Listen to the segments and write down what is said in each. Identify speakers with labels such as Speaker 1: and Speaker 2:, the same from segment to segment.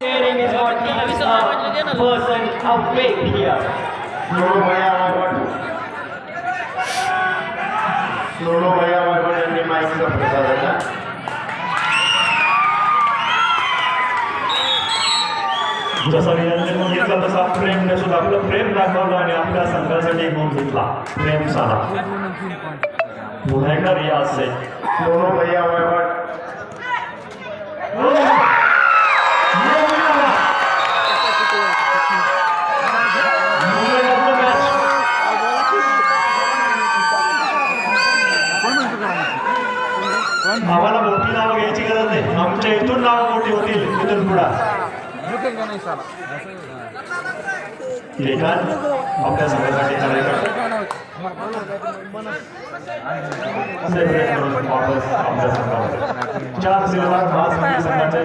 Speaker 1: Sharing is not the uh, person faith here.
Speaker 2: Sonu भैया वायवड सोनू भैया वायवड यांनी माहितीचा प्रसाद दिला
Speaker 3: जसा विनंती म्हणून घेतला तसा प्रेमने सुद्धा आपलं प्रेम दाखवलं आणि आपल्या संघासाठी गुण घेतला प्रेम साधा पुन्हा एकदा रियाज से
Speaker 2: सोनू भैया वायवड
Speaker 3: आम्हाला मोठी नावं घ्यायची गरज नाही. आमच्या इथून नाव मोठी होतील इथून पुढा. लेखन आपल्या संघासाठी चार सिनेमा महासंघ संघाचे.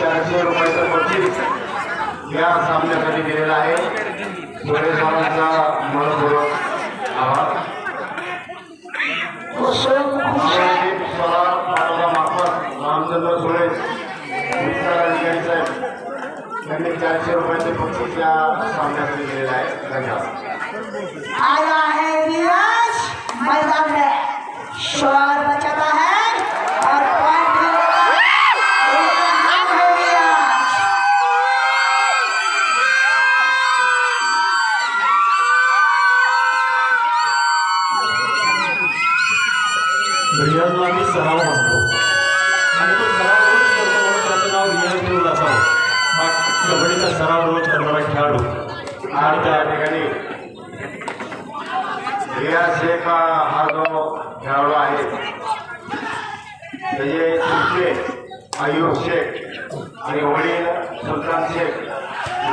Speaker 2: चारशे रुपयाचं बक्षीस या सामन्यासाठी दिलेलं आहे. सोळे साहेबांचा मनपूर्वक आभार. मार्फत रामचंद्र सोळे त्यांनी अधिकारी साहेब यांनी चारशे रुपयाचे पक्षी या सामन्यासाठी दिलेलं आहे. धन्यवाद. अयुब शेख आणि वडील सुलतान शेख.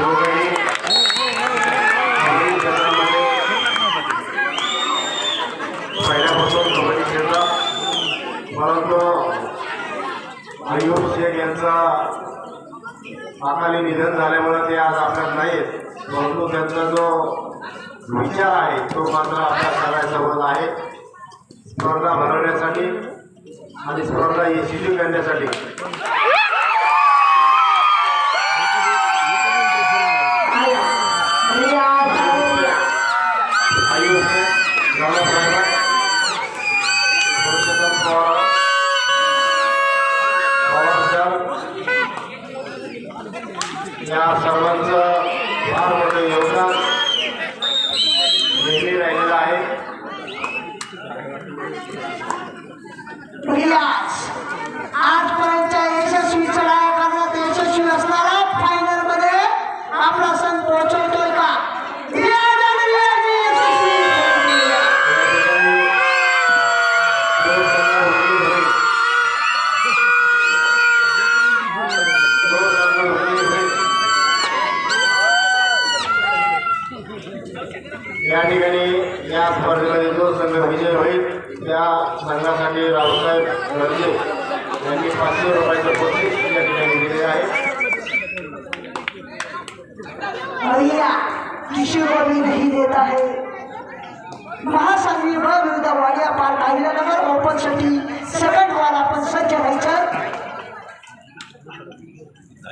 Speaker 2: दोघेही क्षेत्रामध्ये पहिल्यापासून कबड्डी खेळतात. परंतु अयुब शेख यांचा अकाली निधन झाल्यामुळे ते आज आपल्यात नाहीत परंतु त्यांचा जो विचार आहे तो मात्र आपल्या सगळ्यासोबत आहे. स्पर्धा भरवण्यासाठी आणि स्पर्धा यशस्वी करण्यासाठी.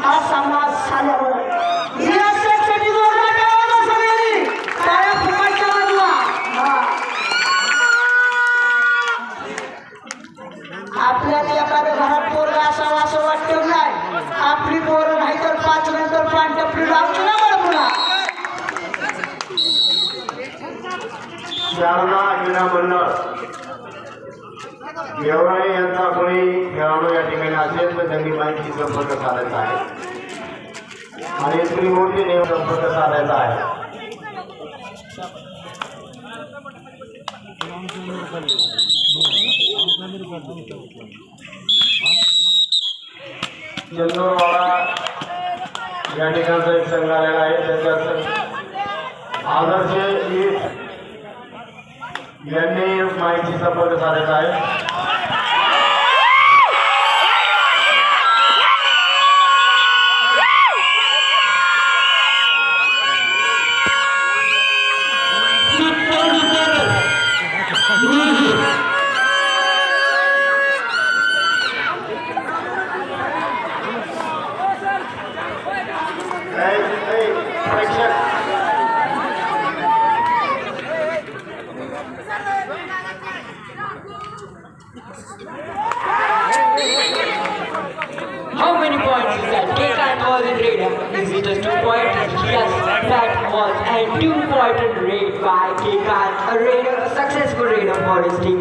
Speaker 4: हा सामना झाल्यावर या सेटसाठी जोरदार टाळ्या वाजवा सगळ्यांनी. टाळ्या फुकाटच्या वाजवा. हा. आपल्यात एखादं घरात पोरगा असावं असं वाटतं नाही आपली पोरं नाही तर पाच नंतर पानटपली लावची ना बरं पुन्हा
Speaker 2: शारदा क्रीडा मंडळ गेवराई यांचा कोणी खेळाडू या ठिकाणी असेल तर त्यांनी माहिती संपर्क साधायचा आहे. आणि त्रिमूर्तीने संपर्क साधायचा आहे. चंदूरवाडा या ठिकाणचा एक संघ आलेला आहे. त्याच्यात आदर्श यांनी माहिती संपर्क साधायचा आहे.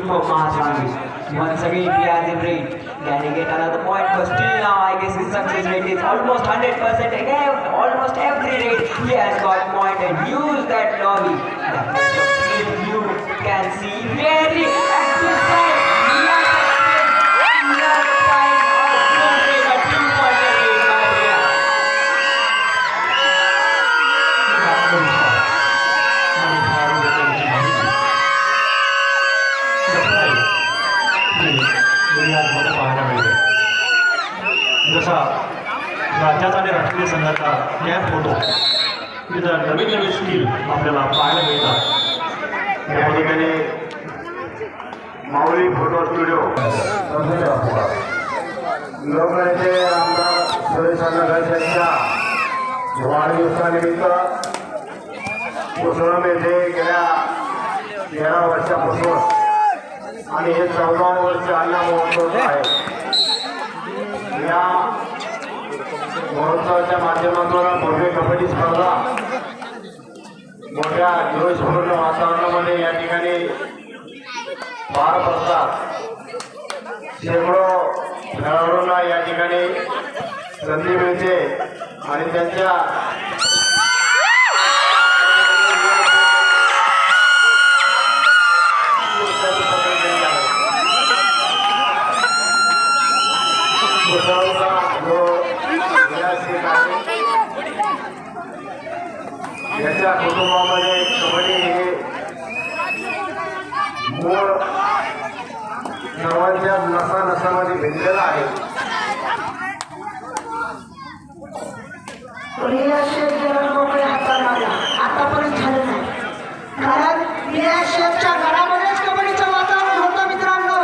Speaker 1: For team. Once again, he has in raid. Can he get another point? But still now, I guess his success rate is almost 100%. Again, almost every raid, he has got point and use that lobby. That you can see very
Speaker 3: जसा राज्याचा आणि राष्ट्रीय संघाचा या होतो तिथं नवीन नवीन skill आपल्याला पाहायला मिळतात.
Speaker 2: या ठिकाणी माऊली फोटो स्टुडिओ लोकनेते आमदार सुरेश नगर यांच्या वाढदिवसानिमित्त कोसळम येथे गेल्या तेरा वर्षापासून. आणि हे चौदा वर्ष अन्न महोत्सव आहे या महोत्सवाच्या माध्यमातून भव्य कबड्डी स्पर्धा मोठ्या जोशपूर्ण वातावरणामध्ये या ठिकाणी पार पडतात. शेकडो खेळाडूंना या ठिकाणी संधी मिळते आणि त्यांच्या याच्या कुटुंबामध्ये कबड्डी हे मूळ सर्वांच्या नसा नसामध्ये भिनलेलं आहे
Speaker 4: रिया शेठ गेलं मोकळे हातात आला आतापर्यंत झालं नाही कारण रिया शेठच्या घरामध्येच कबड्डीचं वातावरण होतं मित्रांनो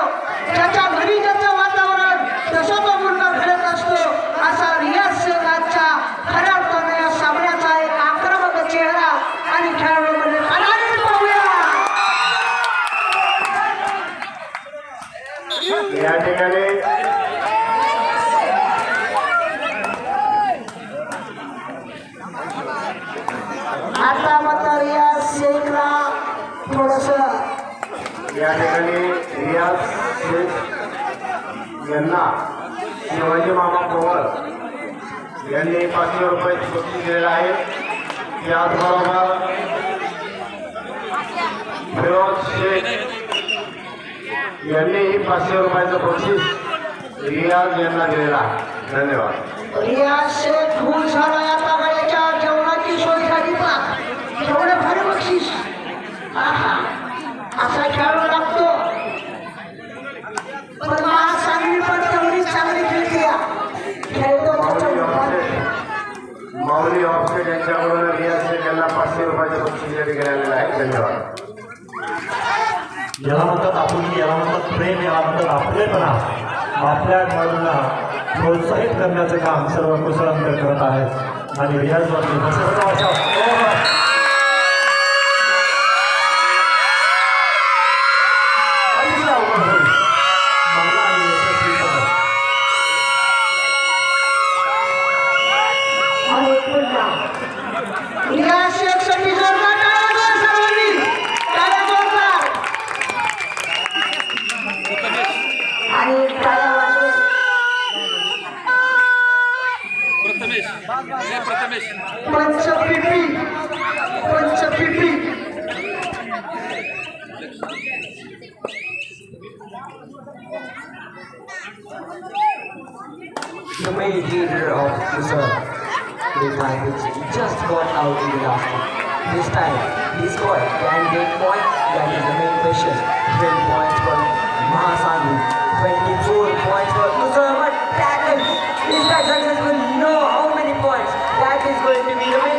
Speaker 4: त्याच्या घरी ज्याचं वातावरण तसं तो मुलगा खेळत असतो असा रिया शेख आजच्या खऱ्या अर्थाने या सामन्याचा एक आक्रमक चेहरा आणि खेळाडूमध्ये अनादी पाहूया
Speaker 2: या ठिकाणी
Speaker 4: आता मात्र रिया शेखला थोडस
Speaker 2: या ठिकाणी रियाज शेख यांना शिवाजी मामा पवार यांनी पाचशे रुपये बक्षीस दिलेलं आहे त्याचबरोबर फिरोज शेख यांनीही पाचशे रुपयाचं बक्षीस रियाज यांना दिलेलं आहे धन्यवाद
Speaker 4: रिया शेख खून झाला
Speaker 3: आपल्या खेळाडूंना प्रोत्साहित करण्याचं काम सर्व कुशलांतर करत आहेत. आणि रियाज बसवतो
Speaker 1: The main leader of Luzon, uh, Great Language, just got out in the last one. This time, he scored can get point. That is the main question. 20 points for Mahasanu, 24 points for Luzon. But tackle, is that successful? No. How many points? That is going to be the main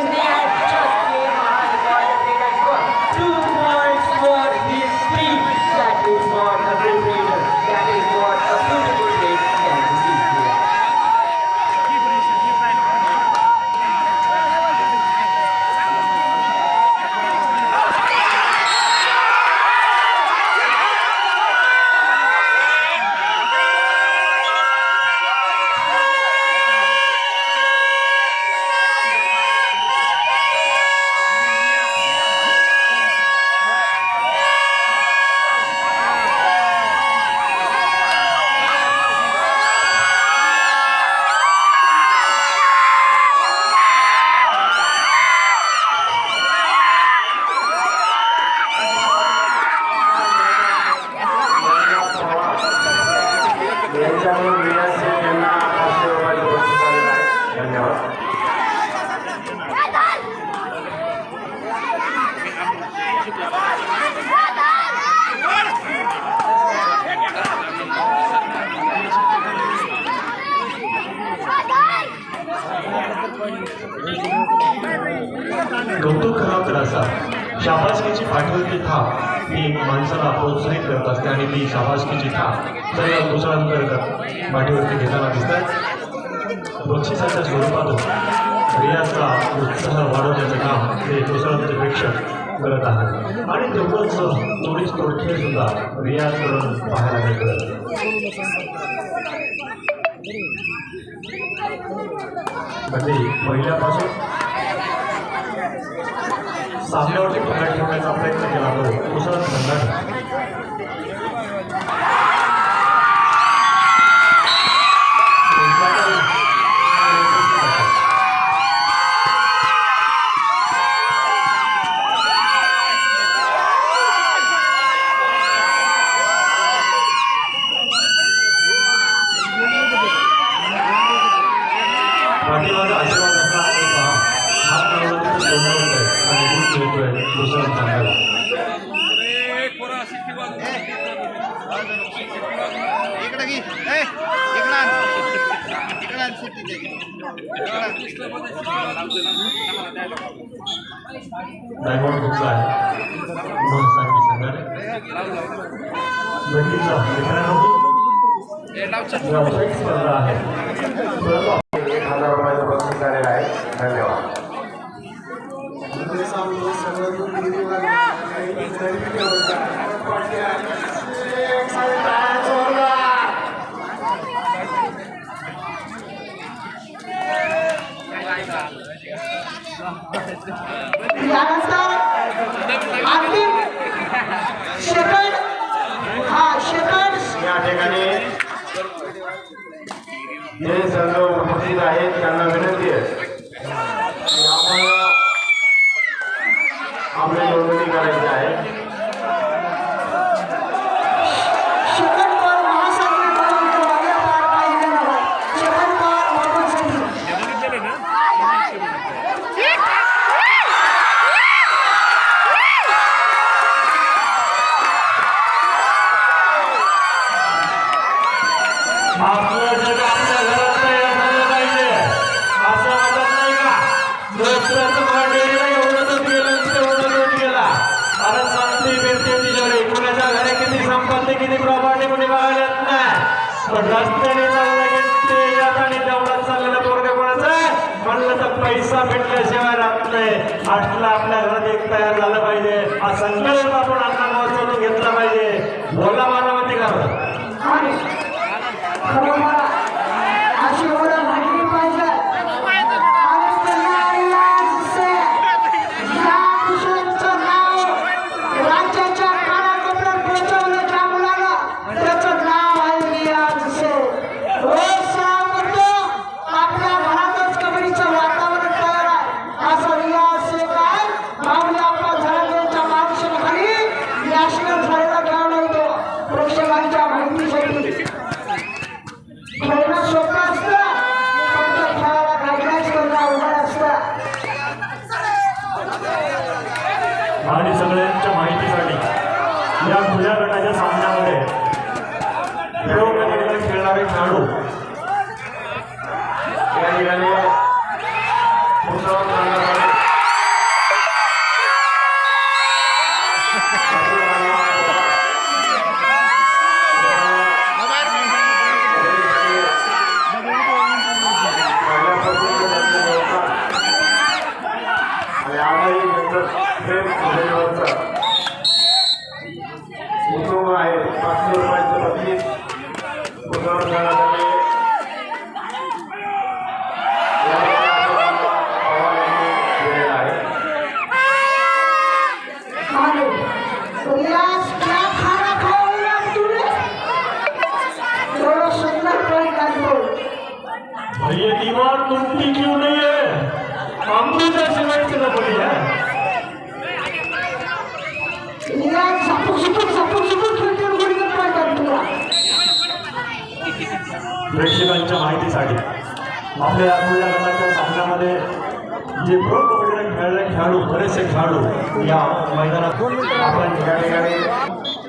Speaker 2: यांच्याकडून रियाज यांना पाचशे रुपयाचं आहे धन्यवाद
Speaker 3: कौतुक करावं तर शाबासकीची पाठवती थाप. ही माणसाला प्रोत्साहित करत असते आणि ती शाबासकीची थाप सर्व कुशलांतर पाठीवरती घेताना दिसतात बक्षिसाच्या स्वरूपातून रियाचा उत्साह वाढवण्याचं काम हे दुसऱ्यांचे प्रेक्षक करत आहेत. आणि तेवढंच थोडीच तोडखेळ सुद्धा रियाज करून पाहायला मिळतं कधी म्हणजे पहिल्यापासून सामन्यावरती पकड ठेवण्याचा प्रयत्न केला जातो nosotros. गतीचा मित्रांनो व्यावसायिक स्पर्धा आहे परंतु
Speaker 2: एक हजार रुपयाचं बक्षीस आलेलं आहे धन्यवाद
Speaker 4: यानंतर अंतिम सेकंड हा सेकंड
Speaker 2: या ठिकाणी जे सर्व उपस्थित आहेत त्यांना विनंती आहे.
Speaker 3: मात्र किती प्रमाणे कुणी बघायला येत नाही.
Speaker 4: पण रस्त्याने चालला की ते येत आणि तेवढाच चाललेला म्हणलं तर पैसा भेटल्याशिवाय राहत नाही. असला आपल्या घरात एक तयार झालं पाहिजे. हा संकल्प आपण अण्णा महोत्सवातून घेतला पाहिजे. बोला
Speaker 5: मला
Speaker 4: माहिती का
Speaker 2: ให้
Speaker 3: Gol Menteri.